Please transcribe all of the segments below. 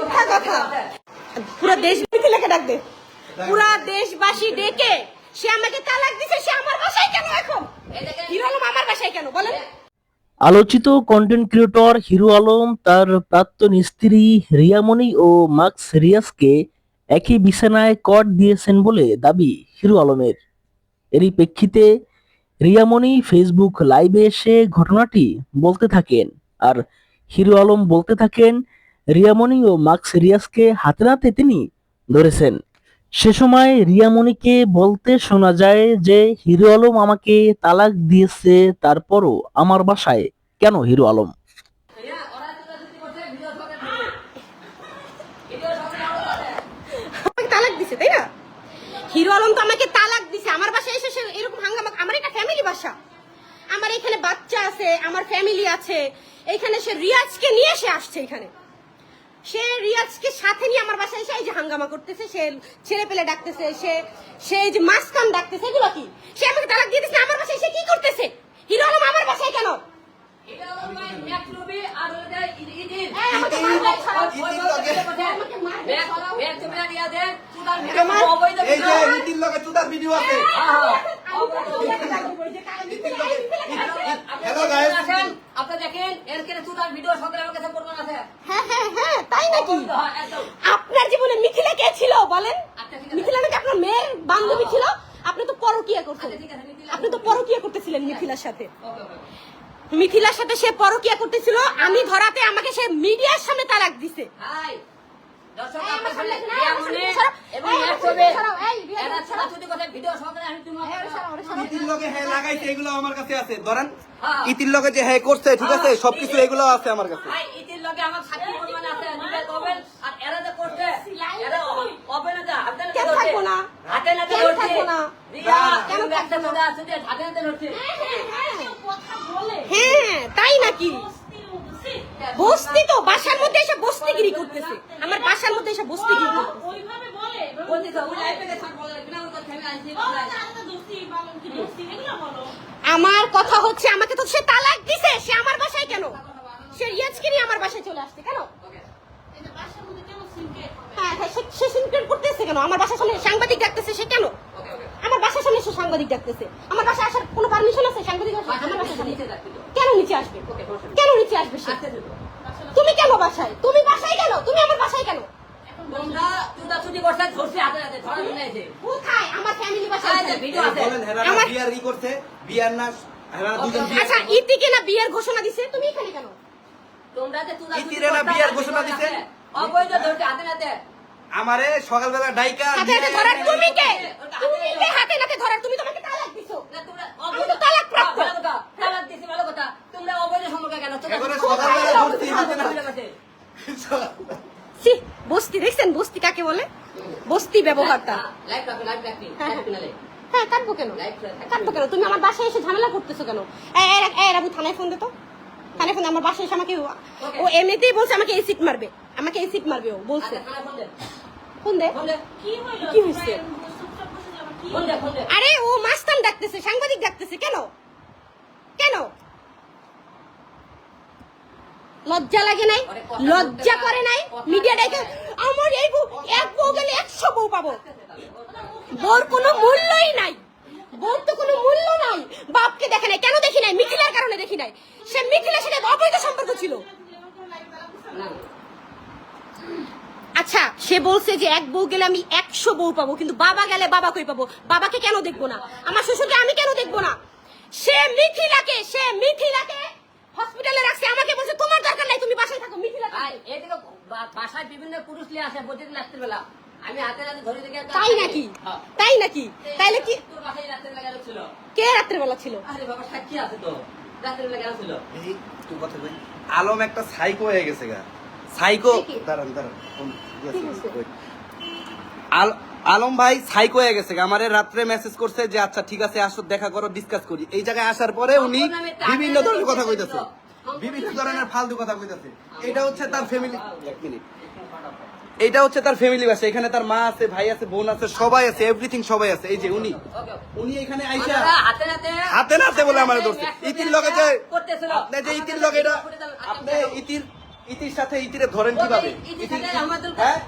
মিথ্যা কথা। পুরো দেশ মিথিলাকে ডাক পুরা দেশবাসী ডেকে। সে আমাকে তালাক দিছে সে আমার বাসায় কেন এখন? হিরো আলম আমার বাসায় কেন? বলেন। আলোচিত কন্টেন্ট ক্রিয়েটর হিরো আলম তার প্রাক্তন স্ত্রী রিয়ামণি ও মার্কস রিয়াজকে একই বিছানায় কট দিয়েছেন বলে দাবি হিরো আলমের। এরই প্রেক্ষিতে রিয়ামণি ফেসবুক লাইভে এসে ঘটনাটি বলতে থাকেন। আর হিরো আলম বলতে থাকেন রিয়ামণি ও মার্কস রিয়াজকে হাতে নাতে তিনি ধরেছেন। সে সময় রিয়ামণিকে বলতে শোনা যায় যে, হিরো আলম আমাকে তালাক দিয়েছে, তারপরও আমার বাসায় কেন হিরো আলম? হিরো আলম তো আমাকে তালাক দিছে, আমার বাসায় এসে এরকম হাঙ্গামা আমার এটা ফ্যামিলি বাসা। আমার এখানে বাচ্চা আছে, আমার ফ্যামিলি আছে এখানে সে রিয়াজকে নিয়ে সে আসছে এখানে। সে রিয়াজকে সাথে নিয়ে আমার বাসায় এসে এই যে হাঙ্গামা করতেছে সে ছেলে পেলে ডাকতেছে সে সে যে মাসকান ডাকতেছে এগুলো কি? সে আমাকে তালাক দিয়ে দিচ্ছে আমার বাসায় সে কি করতেছে? হিরো আলম আমার বাসায় কেন? এটা হলো ভাই ম্যাক লুবি আর হলো যে ইদি- ইদির। এই, আমাকে মারবে, ছাড়াও। ওই- ওই- ওই- ওই- ওই- আমাকে মারবে, ম্যাক- ছাড়াও। ম্যাক ক্যামেরা নিয়ে দেন, চুদার ভিডিও আমার- অবৈধ এই যে ভিডিও। নীতির লগে চুদার ভিডিও আছে হ্যাঁ, হ্যাঁ। Hello, guys. আসেন, আপনি দেখেন এর কেন চুদার ভিডিও সকালে আমার কাছে প্রমাণ আছে হ্যাঁ হ্যাঁ হ্যাঁ হ্যাঁ, একদম। আপনার জীবনে মিথিলা কে ছিল বলেন? আচ্ছা। মিথিলা নাকি আপনার মেয়ের বান্ধবী ছিল? আপনি তো পরকিয়া করতেন। আচ্ছা, আপনি তো পরকিয়া করতেছিলেন মিথিলার সাথে। মিথিলার সাথে সে পরকিয়া করতেছিল আমি ধরাতে আমাকে সে মিডিয়ার সামনে তালাক দিছে। ইতির লগে হ্যাঁ। এগুলো আমার কাছে আছে। ধরেন হ্যাঁ। ইতির লগে যে হ্যাঁ করছে ঠিক আছে সবকিছু এগুলো আছে আমার কাছে ভাই, ইতির লগে আমার সাক্ষী প্রমাণ আছে, নিজের কবেল, আর এরা যে করছে, এরা অ- অবৈধতা, হাতে নাতে কেন ধরছে। থাকব না? হাতে নাতে ধরছে। রিয়া, কেন একটা থাকব আছে যে হাতে নাতে ধরছে। হ্যাঁ তাই নাকি? বস্তি তো বাসার মধ্যে এসে বস্তিগিরি করতেছে। আমার বাসার মধ্যে এসে বস্তিগিরি করতেছে। ওইভাবে বলে বলতেছে, ওই লাইফে গেছে, বলে, বিনা কথা আমি আইছি, আমার কথা হচ্ছে আমাকে তো সে তালাক দিছে সে আমার বাসায় কেন? সে রিয়াজকে নিয়ে আমার বাসায় চলে আসছে কেন? হ্যাঁ হ্যাঁ সে- সিনক্রেট করতেছে কেন? আমার বাসার সামনে সাংবাদিক ডাকতেছে সে কেন? আমার বাসার সামনে সে সাংবাদিক ডাকতেছে। আমার বাসায় আসার কোনো পারমিশন আছে? সাংবাদিক আমার বাসার সামনে। কেন নিচে আসবে? কেন নিচে আসবে সে? তুমি কেন বাসায়? তুমি বাসায় কেন? তুমি আমার বাসায় কেন? আমার ফ্যামিলি বাসায় যে ভিডিও আছে। বলেন হেরা আমার- বিয়ার ই করছে বিয়ার না হেরা দুজন বিয়ে আচ্ছা বিয়ের ঘোষণা দিছে? তুমি এখানে কেন? তোমরা বিয়ার ঘোষণা দিছে? আমারে সকালবেলা ডাইকা হাতে হাতে ধরার তুমি কে? তুমি কে হাতে নাতে ধরার? তুমি তোমাকে তালাক দিছো। না, তোমরা অবৈধ- তালাক প্রাপ্ত। তালাক দিছি, ভালো কথা। তোমরা অবৈধ সম্পর্কে কেন? চুদাচুদি সকালবেলা হাতে হাতে নাতে। হাতে বস্তি দেখছেন? বস্তি কাকে বলে? বস্তি ব্যবহারটা। লাইভ রাখো, লাইভ রাখবি, হ্যাঁ, কিনারে। হ্যাঁ কাটবো কেন? কাটবো কেন? তুমি আমার বাসায় এসে ঝামেলা করতেছো কেন? রাবু থানায় ফোন দে তো। থানায় ফোন আমার বাসায় এসে আমাকে ও এমনিতেই বলছে আমাকে এসিড মারবে। আমাকে এসিড মারবে ও বলছে। আচ্ছা, ফোন দে। কি হয়েছে। আরে ও মাস্তান ডাকতেছে সাংবাদিক ডাকতেছে কেন? কেন? লজ্জা লাগে নাই? লজ্জা করে নাই? মিডিয়া ডাকে আমার এই বউ এক বউ গেলে একশো বউ পাবো। বউর কোনো মূল্যই নাই। বউর তো কোনো মূল্য নাই। বাপকে দেখে নাই কেন দেখি নাই? মিথিলার কারণে দেখি নাই। সে মিথিলার সাথে অবৈধ সম্পর্ক ছিল। আচ্ছা সে বলছে যে এক বউ গেলে আমি একশো বউ পাবো কিন্তু বাবা গেলে বাবা কই পাবো? বাবাকে কেন দেখব না? আমার শ্বশুরকে আমি কেন দেখব না? সে মিথিলাকে সে মিথিলাকে হসপিটালে রাখছে। আমাকে বলছে তোমার দরকার নাই তুমি বাসায় থাকো মিথিলা ভাই, এদিকে বাসায় বিভিন্ন পুরুষ নিয়ে আসে প্রতিদিন রাত্রিবেলা। আমি হাতে হাতে ধরে দেখে তাই নাকি? হ্যাঁ। তাই নাকি? তাইলে কি তোর বাসায় রাত্রিবেলা কেন ছিল। কে রাত্রেবেলা ছিল? আরে বাবা সাক্ষী আছে তো। রাত্রিবেলা কেন ছিল। এই তুই কথা কই? আলম একটা সাইকো হয়ে গেছে গা। সাইকো দাঁড়ান দাঁড়ান. আল- আলম ভাই সাইকো হয়ে গেছে গা। আমারে রাত্রে মেসেজ করছে যে আচ্ছা ঠিক আছে আসো দেখা করো ডিসকাস করি এই জায়গায় আসার পরে উনি বিভিন্ন ধরনের কথা কইতাছে বিভিন্ন ধরনের ফালতু কথা কইতাছে এটা হচ্ছে তার ফ্যামিলি এক মিনিট এইটা হচ্ছে তার ফ্যামিলি বাসা এখানে তার মা আছে ভাই আছে বোন আছে সবাই আছে এভরিথিং সবাই আছে এই যে উনি উনি এখানে আইসা হাতে নাতে হাতে নাতে বলে আমার ধরছে ইতির লগে যে করতেছিল আপনি যে ইতির লগে এটা আপনি ইতির ইতির সাথে ইতিরে ধরেন কীভাবে ইতির- হ্যাঁ?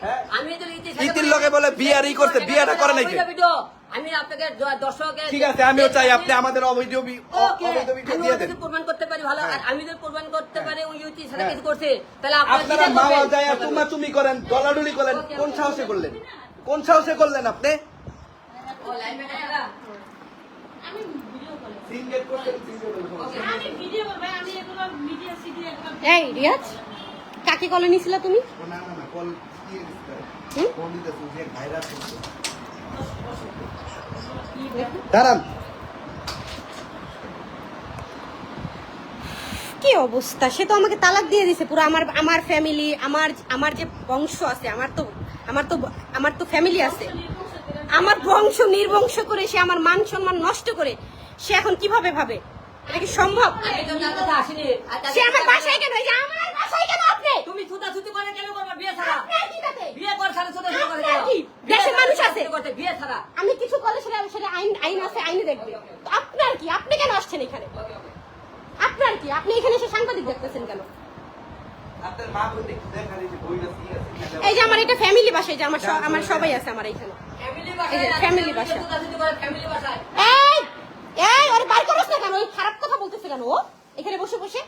হ্যাঁ? আমি তো ইতির ইতির লগে বলে বিয়ারই করছে, বিয়াটা করে নাই কে? ভিডিও আমি আপনাকে দর্শকের ঠিক আছে আমিও চাই আপনি আমাদের অবৈধ অবৈধ প্রমাণ করতে পারি ভালো আর আমি যদি প্রমাণ করতে পারি ওই ইউটি সাথে হ্যাঁ। কিছু করছে তাহলে আপনারা। যায় তুমা করেন দলাডুলি করেন কোন সাহসে করলেন কোন সাহসে করলেন আপনি। আমি ভিডিও। আমি ভিডিও করব এই রিয়াজ? কাকে কলে নিছিলা তুমি? দাঁড়ান। কি অবস্থা? সে তো আমাকে তালাক দিয়ে দিছে পুরো আমার আমার ফ্যামিলি আমার আমার যে বংশ আছে আমার তো আমার তো আমার তো ফ্যামিলি আছে। আমার বংশ নির্বংশ করে সে আমার মান সম্মান নষ্ট করে সে এখন কীভাবে ভাবে? এটা কি সম্ভব? সে আমার বাসায় কেন এই যে আমার বাসায় কেন আপনি? তুমি ছুটাছুটি করে কেন করবা বিয়ে ছাড়া? আপনার কি তাতে? বিয়ে করে ছাড়া ছুটাছুটি করে আপনার কেন? কি? বিয়ে দেশের মানুষ আছে। করতে, বিয়ে ছাড়া? আমি কিছু করলে সেটা সেটা আইন আইন আছে আইনে দেখবে। তো আপনার কি? আপনি কেন আসছেন এখানে? আপনার কি? আপনি এখানে এসে সাংবাদিক দেখতেছেন কেন? এই যে এই আমার এটা ফ্যামিলি বাসায় যে আমার স- আমার সবাই আছে আমার এখানে। ফ্যামিলি এই বাসা। ফ্যামিলি বাসায়। এই! এই ওরে বার না কেন? ওই খারাপ কথা বলতেছে কেন ও? এখানে বসে বসে?